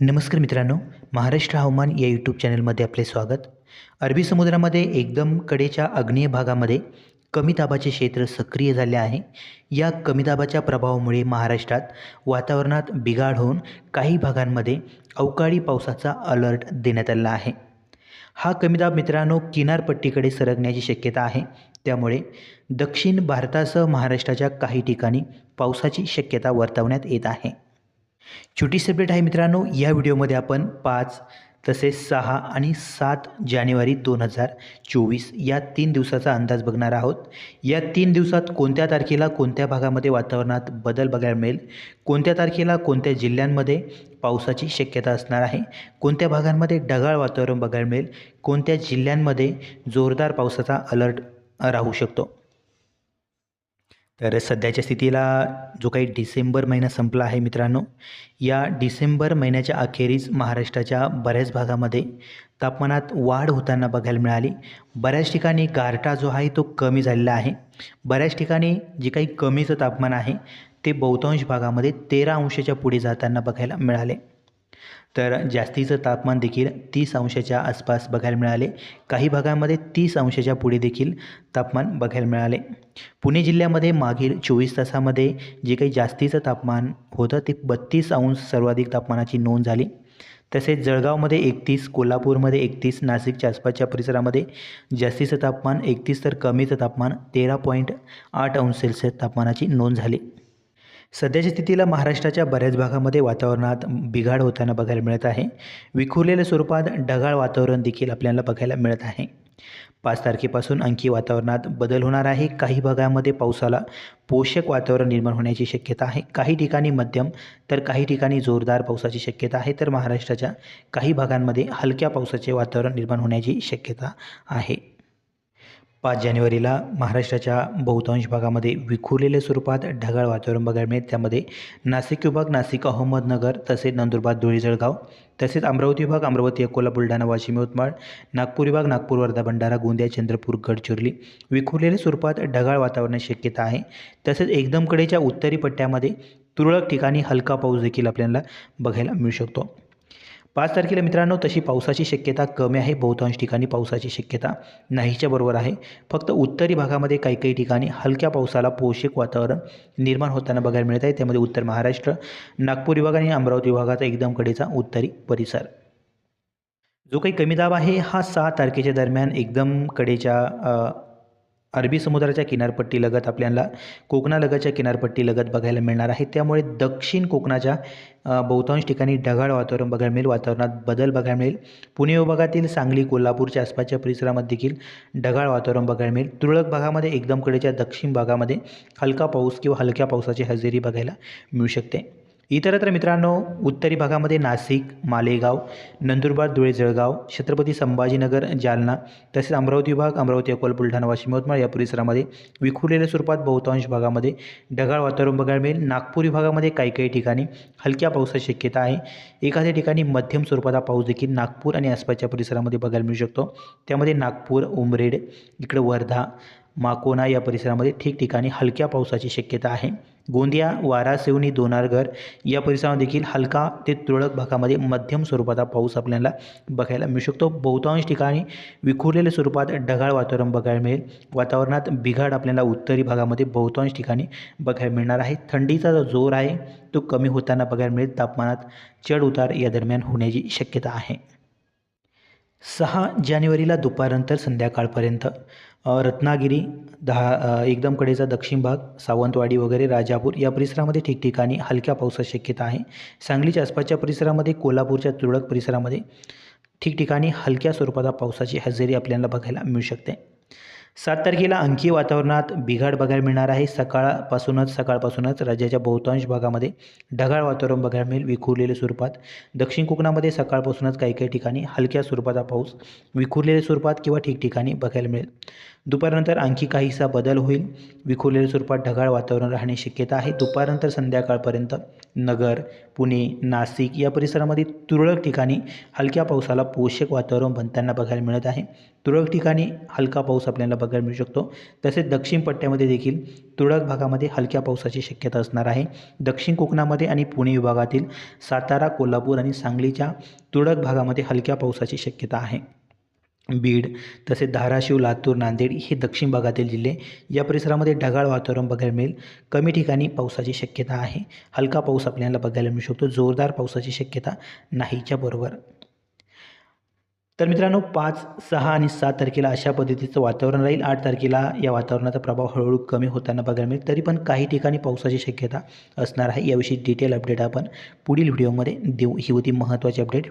नमस्कार मित्रांनो महाराष्ट्र हवामान या यूट्यूब चॅनलमध्ये आपले स्वागत. अरबी समुद्रामध्ये एकदम कडेच्या आग्नेय भागामध्ये कमी दाबाचे क्षेत्र सक्रिय झाले आहे. या कमी दाबाच्या प्रभावामुळे महाराष्ट्रात वातावरणात बिघाड होऊन काही भागांमध्ये अवकाळी पावसाचा अलर्ट देण्यात आला आहे. हा कमी दाब मित्रांनो किनारपट्टीकडे सरकण्याची शक्यता आहे. त्यामुळे दक्षिण भारतासह महाराष्ट्राच्या काही ठिकाणी पावसाची शक्यता वर्तवण्यात येत आहे. छोटी सेपरेट आहे मित्रांनो या व्हिडिओमध्ये आपण पाच तसेच सहा आणि सात जानेवारी दोन हजार चोवीस या तीन दिवसाचा अंदाज बघणार आहोत. या तीन दिवसात कोणत्या तारखेला कोणत्या भागामध्ये वातावरणात बदल बघायला मिळेल? कोणत्या तारखेला कोणत्या जिल्ह्यांमध्ये पावसाची शक्यता असणार आहे? कोणत्या भागांमध्ये ढगाळ वातावरण बघायला मिळेल? कोणत्या जिल्ह्यांमध्ये जोरदार पावसाचा अलर्ट राहू शकतो? तर सध्याच्या स्थितीला जो काही डिसेंबर महिना संपला आहे मित्रांनो या डिसेंबर महिन्याच्या अखेरीस महाराष्ट्राच्या बऱ्याच भागामध्ये तापमानात वाढ होताना बघायला मिळाली. बऱ्याच ठिकाणी गारठा जो आहे तो कमी झालेला आहे. बऱ्याच ठिकाणी जे काही कमीचं तापमान आहे ते बहुतांश भागामध्ये तेरा अंशाच्या पुढे जाताना बघायला मिळाले. तर जास्तीचं तापमान देखील तीस अंशाच्या आसपास बघायला मिळाले. काही भागांमध्ये तीस अंशाच्या पुढे देखील तापमान बघायला मिळाले. पुणे जिल्ह्यामध्ये मागील चोवीस तासामध्ये जे काही जास्तीचं तापमान होतं ते बत्तीस अंश सर्वाधिक तापमानाची नोंद झाली. तसेच जळगावमध्ये एकतीस कोल्हापूरमध्ये एकतीस नाशिकच्या आसपासच्या परिसरामध्ये जास्तीचं तापमान एकतीस तर कमीचं तापमान तेरा पॉईंट आठ अंश सेल्सिअस तापमानाची नोंद झाली. सध्याच्या स्थितीला महाराष्ट्राच्या बऱ्याच भागामध्ये वातावरणात बिघाड होताना बघायला मिळत आहे. विखुरलेल्या स्वरूपात ढगाळ वातावरण देखील आपल्याला बघायला मिळत आहे. पाच तारखेपासून आणखी वातावरणात बदल होणार आहे. काही भागामध्ये पावसाला पोषक वातावरण निर्माण होण्याची शक्यता आहे. काही ठिकाणी मध्यम तर काही ठिकाणी जोरदार पावसाची शक्यता आहे. तर महाराष्ट्राच्या काही भागांमध्ये हलक्या पावसाचे वातावरण निर्माण होण्याची शक्यता आहे. पाच जानेवारीला महाराष्ट्राच्या बहुतांश भागामध्ये विखुरलेल्या स्वरूपात ढगाळ वातावरण बघायला मिळेल. त्यामध्ये नाशिक विभाग नाशिक अहमदनगर तसेच नंदुरबार धुळे जळगाव तसेच अमरावती विभाग अमरावती अकोला बुलढाणा वाशिम यवतमाळ नागपूर विभाग नागपूर वर्धा भंडारा गोंदिया चंद्रपूर गडचिरोली विखुरलेल्या स्वरूपात ढगाळ वातावरणाची शक्यता आहे. तसेच एकदमकडेच्या उत्तरी पट्ट्यामध्ये तुरळक ठिकाणी हलका पाऊस देखील आपल्याला बघायला मिळू शकतो. पाच तारखेला मित्रांनो तशी पावसाची शक्यता कमी आहे. बहुतांश ठिकाणी पावसाची शक्यता नाहीच्या बरोबर आहे. फक्त उत्तरी भागामध्ये काही काही ठिकाणी हलक्या पावसाला पोषक वातावरण निर्माण होताना बघायला मिळत आहे. त्यामध्ये उत्तर महाराष्ट्र नागपूर विभाग आणि अमरावती विभागाचा एकदम कडेचा उत्तरी परिसर. जो काही कमी दाब आहे हा सहा तारखेच्या दरम्यान एकदम कडेच्या अरबी समुद्राच्या किनारपट्टीलगत आपल्याला कोकणालगतच्या किनारपट्टीलगत बघायला मिळणार आहे. त्यामुळे दक्षिण कोकणाच्या बहुतांश ठिकाणी ढगाळ वातावरण बघायला मिळेल. वातावरणात बदल बघायला मिळेल. पुणे विभागातील सांगली कोल्हापूरच्या आसपासच्या परिसरामध्ये देखील ढगाळ वातावरण बघायला मिळेल. तुरळक भागामध्ये एकदम कडेच्या दक्षिण भागामध्ये हलका पाऊस किंवा हलक्या पावसाची हजेरी बघायला मिळू शकते. इतरत्र मित्रांनो उत्तरी भागामध्ये नाशिक मालेगाव नंदुरबार धुळे जळगाव छत्रपती संभाजीनगर जालना तसेच अमरावती विभाग अमरावती अकोला बुलढाणा वाशिम यवतमाळ या परिसरामध्ये विखुरलेल्या स्वरूपात बहुतांश भागामध्ये ढगाळ वातावरण बघायला मिळेल. नागपूर विभागामध्ये काही काही ठिकाणी हलक्या पावसाची शक्यता आहे. एखाद्या ठिकाणी मध्यम स्वरूपाचा पाऊस देखील नागपूर आणि आसपासच्या परिसरामध्ये बघायला मिळू शकतो. त्यामध्ये नागपूर उमरेड इकडं वर्धा माकोना या परिसरामध्ये ठिकठिकाणी हलक्या पावसाची शक्यता आहे. गोंदिया वारा सिवनी दोनारघर या परिसरामध्ये देखील हलका ते तुरळक भागामध्ये मध्यम स्वरूपाचा पाऊस आपल्याला बघायला मिळू शकतो. बहुतांश ठिकाणी विखुरलेल्या स्वरूपात ढगाळ वातावरण बघायला मिळेल. वातावरणात बिघाड आपल्याला उत्तरी भागामध्ये बहुतांश ठिकाणी बघायला मिळणार आहे. थंडीचा जो जोर आहे तो कमी होताना बघायला मिळेल. तापमानात चढ उतार या दरम्यान होण्याची शक्यता आहे. सहा जानेवारीला दुपारनंतर संध्याकाळपर्यंत रत्नागिरी दहा एकदम कडेचा दक्षिण भाग सावंतवाडी वगैरे राजापूर या परिसरामध्ये ठिकठिकाणी हलक्या पावसाची शक्यता आहे. सांगलीच्या आसपासच्या परिसरामध्ये कोल्हापूरच्या तुरळक परिसरामध्ये ठिकठिकाणी हलक्या स्वरूपाचा पावसाची हजेरी आपल्याला बघायला मिळू शकते. सात तारखेला अंकीय वातावरणात बिघाड बघायला मिळणार आहे. सकाळपासूनच सकाळपासूनच राज्याच्या बहुतांश भागामध्ये ढगाळ वातावरण बघायला मिळेल. विखुरलेल्या स्वरूपात दक्षिण कोकणामध्ये सकाळपासूनच काही काही ठिकाणी हलक्या स्वरूपाचा पाऊस विखुरलेल्या स्वरूपात किंवा ठिकठिकाणी बघायला मिळेल. दुपारनंतर आणखी काहीसा बदल होईल. विखुरलेल्या स्वरूपात ढगाळ वातावरण राहण्याची शक्यता आहे. दुपारनंतर संध्याकाळपर्यंत नगर पुणे नाशिक या परिसरामध्ये तुरळक ठिकाणी हलक्या पावसाला पोषक वातावरण बनताना बघायला मिळत आहे. तुरळक ठिकाणी हलका पाऊस आपल्याला बघायला मिळू शकतो. तसेच दक्षिण पट्ट्यामध्ये देखील तुरळक भागामध्ये हलक्या पावसाची शक्यता असणार आहे. दक्षिण कोकणामध्ये आणि पुणे विभागातील सातारा कोल्हापूर आणि सांगलीच्या तुरळक भागामध्ये हलक्या पावसाची शक्यता आहे. बीड तसेच धाराशिव लातूर नांदेड हे दक्षिण भागातील जिल्हे या परिसरामध्ये ढगाळ वातावरण बघायला मिळेल. कमी ठिकाणी पावसाची शक्यता आहे. हलका पाऊस आपल्याला बघायला मिळू शकतो. जोरदार पावसाची शक्यता नाहीच्या बरोबर. तर मित्रांनो पाच सहा आणि सात तारखेला अशा पद्धतीचं वातावरण राहील. आठ तारखेला या वातावरणाचा प्रभाव हळूहळू कमी होताना बघायला मिळेल. तरी पण काही ठिकाणी पावसाची शक्यता असणार आहे. याविषयी डिटेल अपडेट आपण पुढील व्हिडिओमध्ये देऊ. ही होती महत्त्वाची अपडेट